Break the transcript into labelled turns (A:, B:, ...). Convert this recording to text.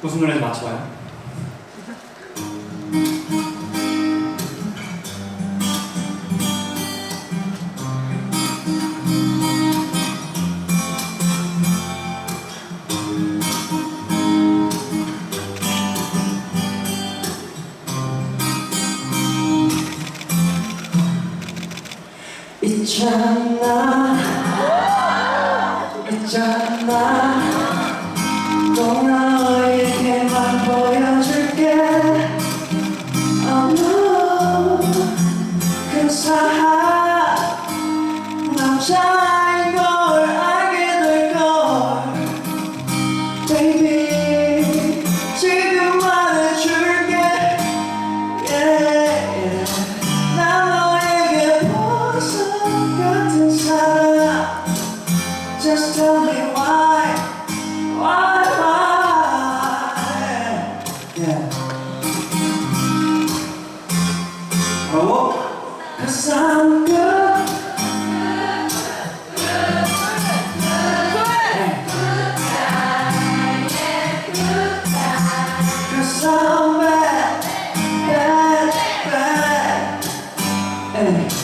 A: 무슨 노래인지 맞춰봐요.
B: 있잖아 있잖아 또 너에 남자인 걸 알게 될걸 Baby 지금 말해줄게 yeah. 난 너에게 Just tell me Hey.